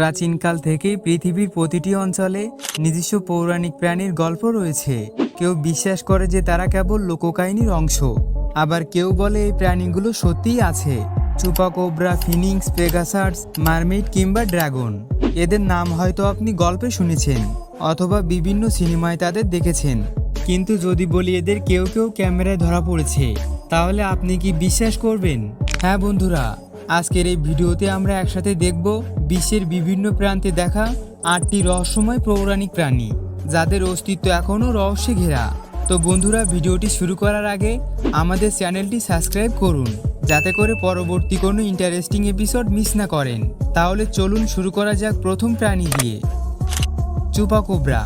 প্রাচীনকাল থেকেই পৃথিবীর প্রতিটি অঞ্চলে নিজস্ব পৌরাণিক প্রাণীর গল্প রয়েছে। কেউ বিশ্বাস করে যে তারা কেবল লোককাহিনীর অংশ। আবার কেউ বলে এই প্রাণীগুলো সত্যিই আছে। চুপাকোবরা ফিনিংস পেগাসার্স মারমেড কিংবা ড্রাগন। এদের নাম হয়তো আপনি গল্পে শুনেছেন অথবা বিভিন্ন সিনেমায় তাদের দেখেছেন। কিন্তু যদি বলি এদের কেউ কেউ ক্যামেরায় ধরা পড়েছে, তাহলে আপনি কি বিশ্বাস করবেন? হ্যাঁ বন্ধুরা আজকের এই ভিডিওতে আমরা একসাথে দেখব বিশ্বের বিভিন্ন প্রান্তে দেখা আটটি রহস্যময় পৌরাণিক প্রাণী, যাদের অস্তিত্ব এখনও রহস্যে ঘেরা। তো বন্ধুরা, ভিডিওটি শুরু করার আগে আমাদের চ্যানেলটি সাবস্ক্রাইব করুন, যাতে করে পরবর্তী কোনো ইন্টারেস্টিং এপিসোড মিস না করেন। তাহলে চলুন শুরু করা যাক প্রথম প্রাণী দিয়ে। চুপাকোবরা।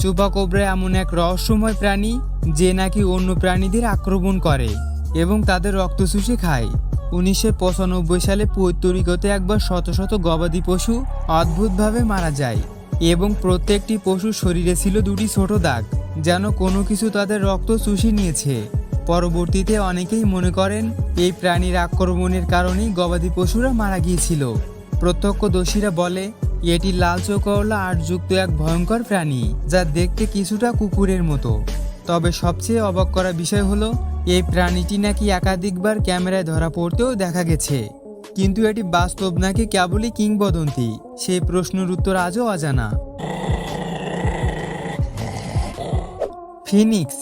চুপাকোবরা এমন এক রহস্যময় প্রাণী, যে নাকি অন্য প্রাণীদের আক্রমণ করে এবং তাদের রক্ত শুষে খায়। উনিশশো পঁচানব্বই সালে পৈতরিকতে একবার শত শত গবাদি পশু অদ্ভুতভাবে মারা যায় এবং প্রত্যেকটি পশুর শরীরে ছিল দুটি ছোট দাগ, যেন কোনো কিছু তাদের রক্ত চুষে নিয়েছে। পরবর্তীতে অনেকেই মনে করেন, এই প্রাণীর আক্রমণের কারণেই গবাদি পশুরা মারা গিয়েছিল। প্রত্যক্ষদর্শীরা বলে, এটি লাল চোখওয়ালা আটযুক্ত এক ভয়ঙ্কর প্রাণী, যা দেখতে কিছুটা কুকুরের মতো। তবে সবচেয়ে অবাক করা বিষয় হলো এই প্রাণীটি নাকি একাধিকবার ক্যামেরায় ধরা পড়তেও দেখা গেছে। কিন্তু এটি বাস্তব নাকি কেবলই কিংবদন্তি? সেই প্রশ্নের উত্তর আজও অজানা। ফিনিক্স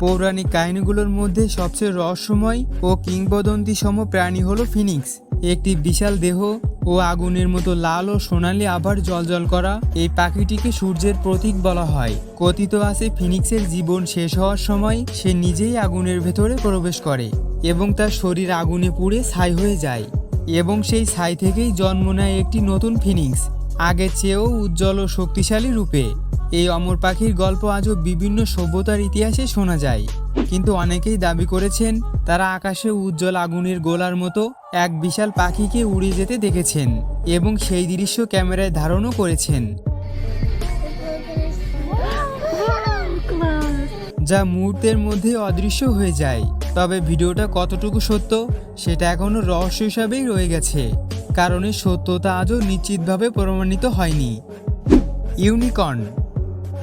পৌরাণিক কাহিনীগুলোর মধ্যে সবচেয়ে রহস্যময় ও কিংবদন্তি সম প্রাণী হল ফিনিক্স। একটি বিশাল দেহ ও আগুনের মতো লাল ও সোনালি আবার জলজল করা এই পাখিটিকে সূর্যের প্রতীক বলা হয়। কথিত আছে, ফিনিক্সের জীবন শেষ হওয়ার সময় সে নিজেই আগুনের ভেতরে প্রবেশ করে এবং তার শরীর আগুনে পুড়ে ছাই হয়ে যায় এবং সেই ছাই থেকেই জন্ম নেয় একটি নতুন ফিনিক্স। আগের চেয়েও উজ্জ্বল ও শক্তিশালী রূপে। এই অমর পাখির গল্প আজও বিভিন্ন সভ্যতার ইতিহাসে শোনা যায়। কিন্তু অনেকেই দাবি করেছেন, তারা আকাশে উজ্জ্বল আগুনের গোলার মতো এক বিশাল পাখিকে উড়ে যেতে দেখেছেন এবং সেই দৃশ্য ক্যামেরায় ধারণও করেছেন। যা মুহূর্তের মধ্যে অদৃশ্য হয়ে যায়। তবে ভিডিওটা কতটুকু সত্য, সেটা এখনও রহস্য হিসাবেই রয়ে গেছে। কারণ সত্যতা আজও নিশ্চিতভাবে প্রমাণিত হয়নি। ইউনিকর্ন।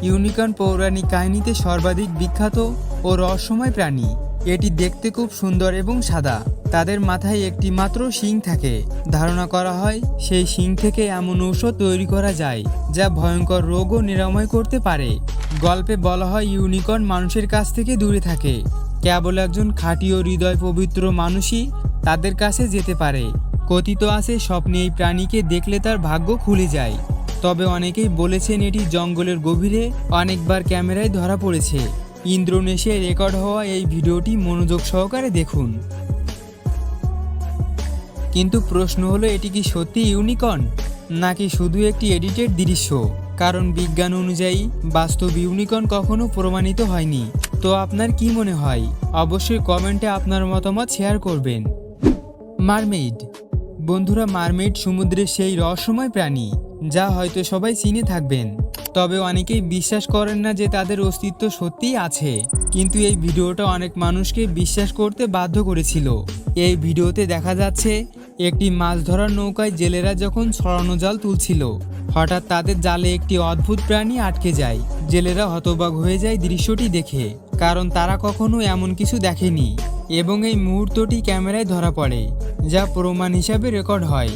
ইউনিকর্ন পৌরাণিক কাহিনীতে সর্বাধিক বিখ্যাত ও রহস্যময় প্রাণী। এটি দেখতে খুব সুন্দর এবং সাদা। তাদের মাথায় একটি মাত্র শিং থাকে। ধারণা করা হয় সেই শিং থেকে এমন ঔষধ তৈরি করা যায়, যা ভয়ঙ্কর রোগও নিরাময় করতে পারে। গল্পে বলা হয় ইউনিকর্ন মানুষের কাছ থেকে দূরে থাকে। কেবল একজন খাঁটি ও হৃদয় পবিত্র মানুষই তাদের কাছে যেতে পারে। কথিত আছে, স্বপ্নে এই প্রাণীকে দেখলে তার ভাগ্য খুলে যায়। তবে অনেকেই বলেছেন এটি জঙ্গলের গভীরে অনেকবার ক্যামেরায় ধরা পড়েছে। ইন্দ্রনেশিয়ায় রেকর্ড হওয়া এই ভিডিওটি মনোযোগ সহকারে দেখুন। কিন্তু প্রশ্ন হলো, এটি কি সত্যি ইউনিকর্ন? নাকি শুধু একটি এডিটেড দৃশ্য? কারণ বিজ্ঞান অনুযায়ী বাস্তব ইউনিকর্ন কখনো প্রমাণিত হয়নি। তো আপনার কি মনে হয়? অবশ্যই কমেন্টে আপনার মতামত শেয়ার করবেন। মারমেইড বন্ধুরা মারমেইড সমুদ্রের সেই রহস্যময় প্রাণী, যা হয়তো সবাই চিনে থাকবেন। তবে অনেকেই বিশ্বাস করেন না যে তাদের অস্তিত্ব সত্যিই আছে। কিন্তু এই ভিডিওটা অনেক মানুষকে বিশ্বাস করতে বাধ্য করেছিল। এই ভিডিওতে দেখা যাচ্ছে, একটি মাছ ধরার নৌকায় জেলেরা যখন ছড়ানো জাল তুলছিল, হঠাৎ তাদের জালে একটি অদ্ভুত প্রাণী আটকে যায়। জেলেরা হতবাক হয়ে যায় দৃশ্যটি দেখে, কারণ তারা কখনো এমন কিছু দেখেনি। এবং এই মুহূর্তটি ক্যামেরায় ধরা পড়ে, যা প্রমাণ হিসাবে রেকর্ড হয়।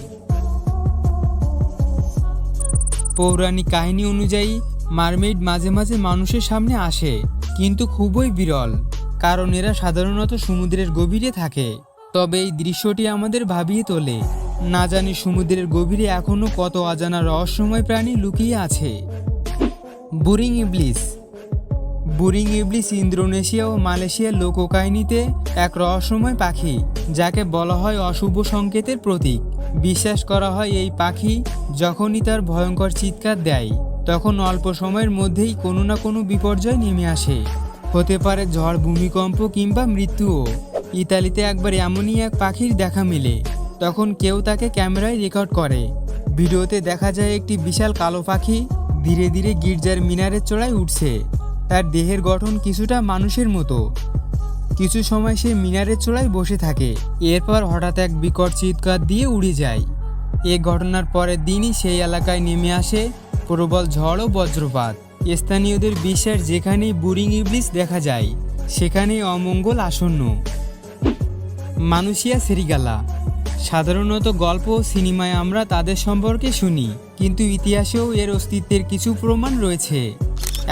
পৌরাণিক কাহিনী অনুযায়ী মারমেইড মাঝে মাঝে মানুষের সামনে আসে, কিন্তু খুবই বিরল, কারণ এরা সাধারণত সমুদ্রের গভীরে থাকে। তবে এই দৃশ্যটি আমাদের ভাবিয়ে তোলে, না জানি সমুদ্রের গভীরে এখনও কত অজানা রহস্যময় প্রাণী লুকিয়ে আছে। বুরিং ইবলিস বুরিং ইবলিস ইন্দোনেশিয়া ও মালয়েশিয়ার লোককাহিনীতে এক রহস্যময় পাখি, যাকে বলা হয় অশুভ সংকেতের প্রতীক। বিশ্বাস করা হয় এই পাখি যখনই তার ভয়ঙ্কর চিৎকার দেয়, তখন অল্প সময়ের মধ্যেই কোনো না কোনো বিপর্যয় নেমে আসে। হতে পারে ঝড়, ভূমিকম্প কিংবা মৃত্যুও। ইতালিতে একবার এমনই এক পাখির দেখা মেলে, তখন কেউ তাকে ক্যামেরায় রেকর্ড করে। ভিডিওতে দেখা যায় একটি বিশাল কালো পাখি ধীরে ধীরে গির্জার মিনারের চড়ায় উঠছে। তার দেহের গঠন কিছুটা মানুষের মতো। কিছু সময় সে মিনারের চোলায় বসে থাকে। এরপর হঠাৎ এক বিকট চিৎকার দিয়ে উড়ে যায়। এ ঘটনার পরের দিনই সেই এলাকায় নেমে আসে প্রবল ঝড় ও বজ্রপাত। স্থানীয়দের বিশ্বাস যেখানেই বুরিং ইবলিশ দেখা যায়, সেখানেই অমঙ্গল আসন্ন। মানুষিয়া সেরিগালা। সাধারণত গল্প ও সিনেমায় আমরা তাদের সম্পর্কে শুনি, কিন্তু ইতিহাসেও এর অস্তিত্বের কিছু প্রমাণ রয়েছে।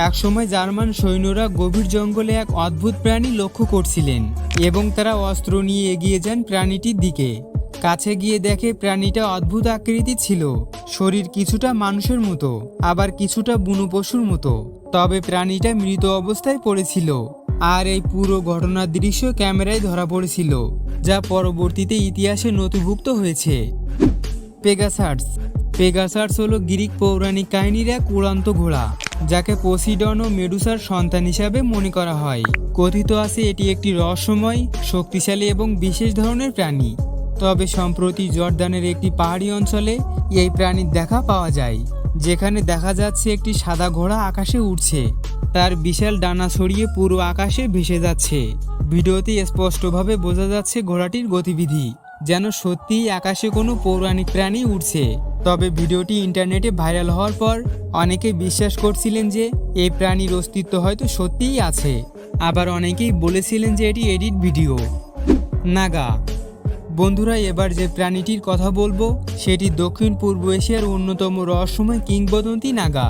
একসময় জার্মান সৈন্যরা গভীর জঙ্গলে এক অদ্ভুত প্রাণী লক্ষ্য করছিলেন এবং তারা অস্ত্র নিয়ে এগিয়ে যান প্রাণীটির দিকে। কাছে গিয়ে দেখে প্রাণীটা অদ্ভুত আকৃতি ছিল। শরীর কিছুটা মানুষের মতো, আবার কিছুটা বুনো পশুর মতো। তবে প্রাণীটা মৃত অবস্থায় পড়েছিল। আর এই পুরো ঘটনার দৃশ্য ক্যামেরায় ধরা পড়েছিল, যা পরবর্তীতে ইতিহাসে নথিভুক্ত হয়েছে। পেগাসার্স। পেগাসার্স হলো গ্রিক পৌরাণিক কাহিনীর এক উড়ান্ত ঘোড়া। যাকে পোসিডন ও মেডুসার সন্তান হিসাবে মনে করা হয়। কথিত আছে এটি একটি রহস্যময়, শক্তিশালী এবং বিশেষ ধরনের প্রাণী। তবে সম্প্রতি জর্দানের একটি পাহাড়ি অঞ্চলে এই প্রাণীর দেখা পাওয়া যায়, যেখানে দেখা যাচ্ছে একটি সাদা ঘোড়া আকাশে উঠছে তার বিশাল ডানা ছড়িয়ে পুরো আকাশে ভেসে যাচ্ছে। ভিডিওতে স্পষ্টভাবে বোঝা যাচ্ছে ঘোড়াটির গতিবিধি, যেন সত্যিই আকাশে কোনো পৌরাণিক প্রাণী উঠছে তবে ভিডিওটি ইন্টারনেটে ভাইরাল হওয়ার পর অনেকে বিশ্বাস করছিলেন যে এই প্রাণীর অস্তিত্ব হয়তো সত্যিই আছে। আবার অনেকেই বলেছিলেন যে এটি এডিট ভিডিও। নাগা। বন্ধুরা, এবার যে প্রাণীটির কথা বলব, সেটি দক্ষিণ পূর্ব এশিয়ার অন্যতম রহস্যময় কিংবদন্তি নাগা।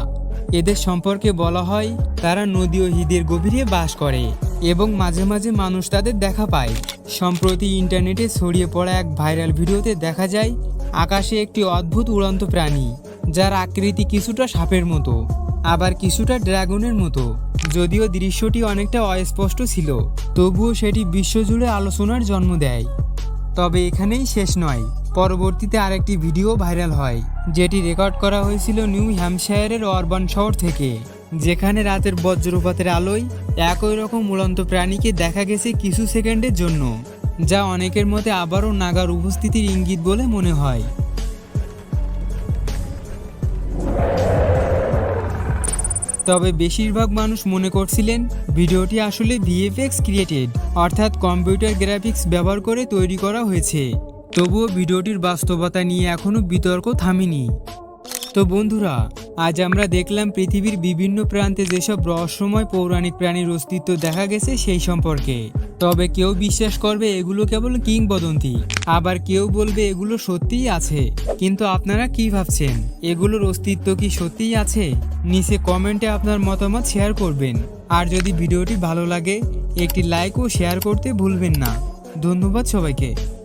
এদের সম্পর্কে বলা হয়, তারা নদী ও হ্রদের গভীরে বাস করে এবং মাঝে মাঝে মানুষ তাদের দেখা পায়। সম্প্রতি ইন্টারনেটে ছড়িয়ে পড়া এক ভাইরাল ভিডিওতে দেখা যায় আকাশে একটি অদ্ভুত উড়ন্ত প্রাণী, যার আকৃতি কিছুটা সাপের মতো, আবার কিছুটা ড্রাগনের মতো। যদিও দৃশ্যটি অনেকটা অস্পষ্ট ছিল, তবুও সেটি বিশ্বজুড়ে আলোচনার জন্ম দেয়। তবে এখানেই শেষ নয়, পরবর্তীতে আরেকটি ভিডিও ভাইরাল হয়, যেটি রেকর্ড করা হয়েছিল নিউ হ্যাম্পশায়ারের অরবান শহর থেকে, যেখানে রাতের বজ্রপাতের আলোয় একই রকম উড়ন্ত প্রাণীকে দেখা গেছে কিছু সেকেন্ডের জন্য। যা অনেকের মতে আবারও নাগার উপস্থিতির ইঙ্গিত বলে মনে হয়। তবে বেশিরভাগ মানুষ মনে করছিলেন, ভিডিওটি আসলে ভিএফএক্স ক্রিয়েটেড, অর্থাৎ কম্পিউটার গ্রাফিক্স ব্যবহার করে তৈরি করা হয়েছে। তবুও ভিডিওটির বাস্তবতা নিয়ে এখনও বিতর্ক থামেনি। তো বন্ধুরা, আজ আমরা দেখলাম পৃথিবীর বিভিন্ন প্রান্তে যেসব রহস্যময় পৌরাণিক প্রাণীর অস্তিত্ব দেখা গেছে সেই সম্পর্কে। তবে কেউ বিশ্বাস করবে এগুলো কেবল কিংবদন্তি, আবার কেউ বলবে এগুলো সত্যিই আছে। কিন্তু আপনারা কি ভাবছেন? এগুলোর অস্তিত্ব কি সত্যিই আছে? নিচে কমেন্টে আপনার মতামত শেয়ার করবেন। আর যদি ভিডিওটি ভালো লাগে, একটি লাইক ও শেয়ার করতে ভুলবেন না। ধন্যবাদ সবাইকে।